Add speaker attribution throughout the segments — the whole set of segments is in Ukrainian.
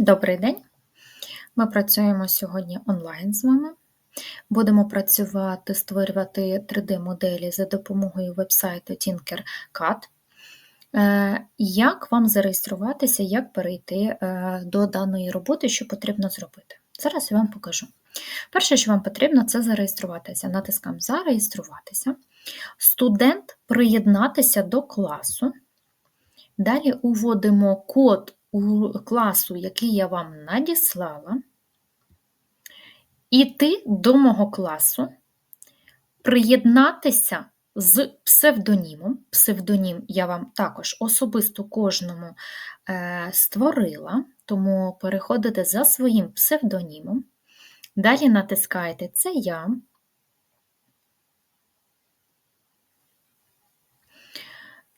Speaker 1: Добрий день! Ми працюємо сьогодні онлайн з вами. Будемо працювати, створювати 3D-моделі за допомогою вебсайту Tinkercad. Е, Як вам зареєструватися, як перейти е, до даної роботи, що потрібно зробити? Зараз я вам покажу. Перше, що вам потрібно, це зареєструватися. Натискаємо Зареєструватися. Студент приєднатися до класу. Далі уводимо код у класу, який я вам надіслала, іти до мого класу, приєднатися з псевдонімом. Псевдонім я вам також особисто кожному е, створила, тому переходите за своїм псевдонімом. Далі натискаєте Це я.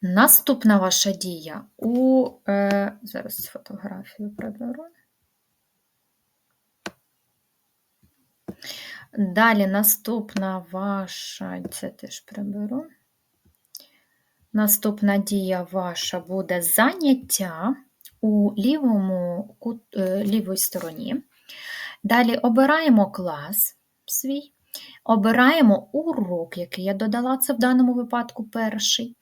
Speaker 1: Наступна ваша дія у е, зараз фотографію приберу. Далі наступна ваша, це теж приберу. Наступна дія ваша буде заняття у лівому, е, лівій стороні. Далі обираємо клас свій, обираємо урок, який я додала, це в даному випадку перший.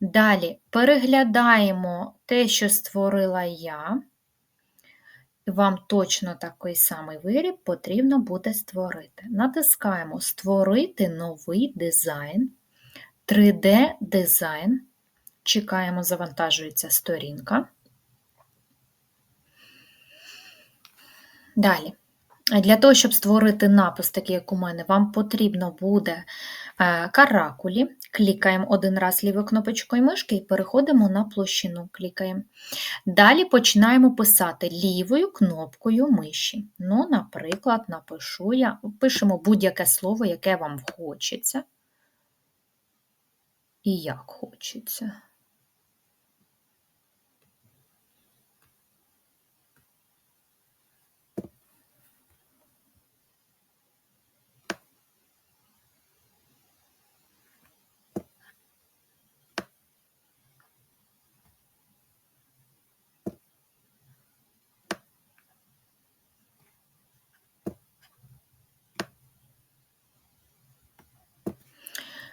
Speaker 1: Далі переглядаємо те, що створила я. Вам точно такий самий виріб потрібно буде створити. Натискаємо Створити новий дизайн, 3D-дизайн. Чекаємо, завантажується сторінка. Далі. Для того, щоб створити напис, такий, як у мене, вам потрібно буде е, каракулі. Клікаємо один раз лівою кнопочкою мишки і переходимо на площину. Клікаємо. Далі починаємо писати лівою кнопкою миші. Ну, Наприклад, напишу я, пишемо будь-яке слово, яке вам хочеться. І як хочеться.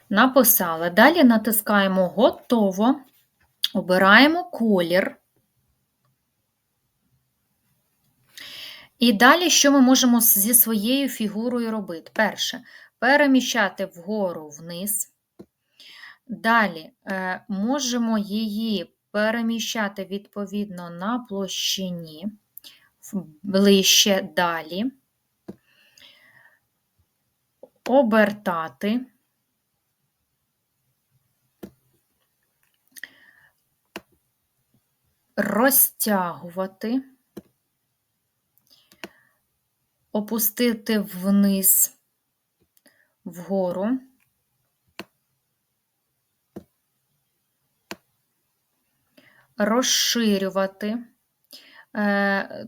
Speaker 1: Написали. Далі натискаємо Готово, обираємо колір. І далі, що ми можемо зі своєю фігурою робити? Перше, переміщати вгору вниз. Далі е, можемо її переміщати відповідно на площині, ближче далі, обертати. Розтягувати, опустити вниз, вгору, розширювати. Е,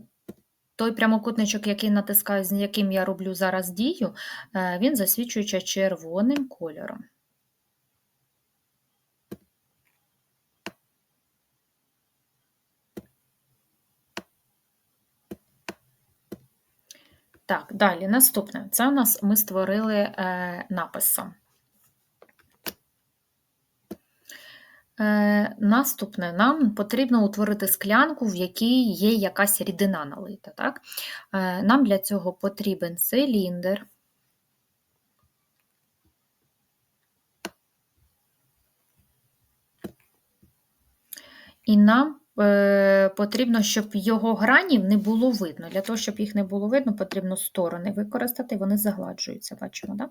Speaker 1: той прямокутничок, який натискаю, з яким я роблю зараз дію, е, він засвічується червоним кольором. Так, далі наступне. Це у нас ми створили е, написом. Е, Наступне, нам потрібно утворити склянку, в якій є якась рідина налита. Так? Е, Нам для цього потрібен циліндр. І нам потрібно, щоб його гранів не було видно. Для того, щоб їх не було видно, потрібно сторони використати, вони загладжуються, бачимо, так?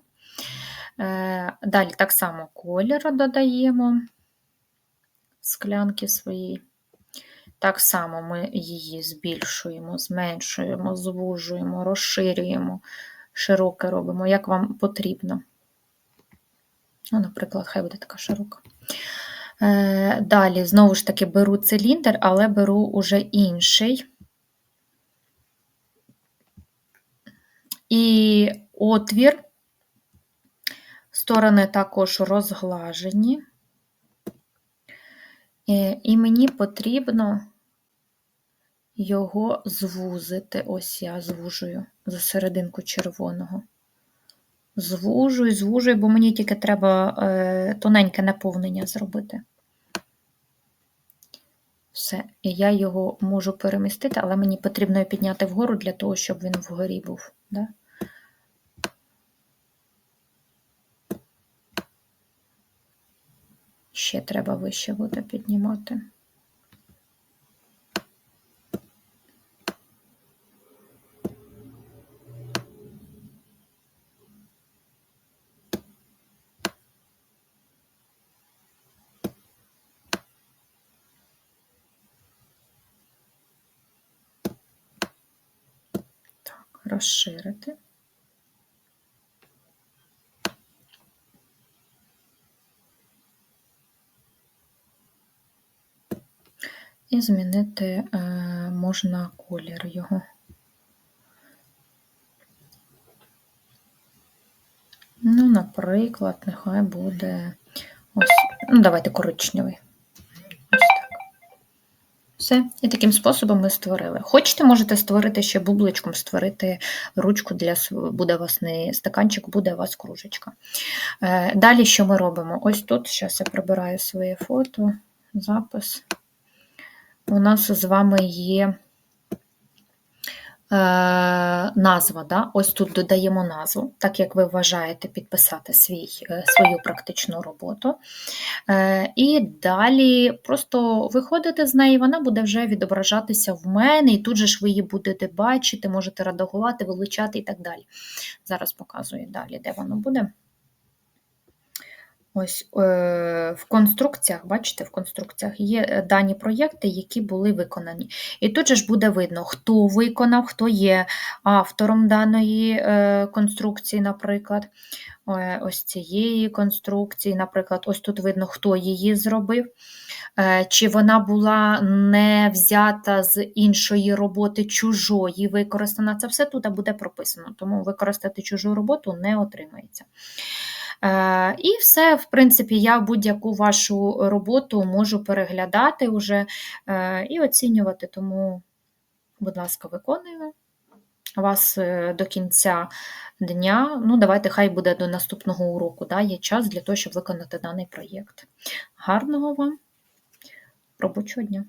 Speaker 1: Е, далі так само колір додаємо склянки свої. Так само ми її збільшуємо, зменшуємо, звужуємо, розширюємо, широке робимо, як вам потрібно. Ну, Наприклад, хай буде така широка. Е, далі, знову ж таки, беру циліндр, але беру уже інший. І отвір, сторони також розглажені. І мені потрібно його звузити. Ось я звужую за серединку червоного. Звужую, звужую, бо мені тільки треба е, тоненьке наповнення зробити. Все, і я його можу перемістити, але мені потрібно його підняти вгору для того, щоб він вгорі був. Да? Ще треба вище буде піднімати. Так, розширити. І змінити е, можна колір його. Ну, наприклад, нехай буде ось, ну, давайте коричневий. Все. І таким способом ми створили. Хочете, можете створити ще бубличком, створити ручку для буде у вас не стаканчик, буде у вас кружечка. Е, Далі що ми робимо? Ось тут, зараз я прибираю своє фото, запис. У нас з вами є назва. Да? Ось тут додаємо назву, так як ви вважаєте підписати свій, е, свою практичну роботу. Е, і далі просто виходите з неї, вона буде вже відображатися в мене, і тут же ж ви її будете бачити, можете редагувати, вилучати і так далі. Зараз показую далі, де воно буде. Ось е, в конструкціях, бачите, в конструкціях є е, дані проєкти, які були виконані. І тут же ж буде видно, хто виконав, хто є автором даної е, конструкції, наприклад, ось цієї конструкції, наприклад, ось тут видно, хто її зробив, чи вона була не взята з іншої роботи чужої, використана. Це все тут буде прописано, тому використати чужу роботу не отримається. Е, І все, в принципі, я будь-яку вашу роботу можу переглядати вже е, і оцінювати. Тому, будь ласка, виконуємо. У вас е, до кінця дня, ну, давайте, хай буде до наступного уроку, да, є час для того, щоб виконати даний проєкт. Гарного вам робочого дня!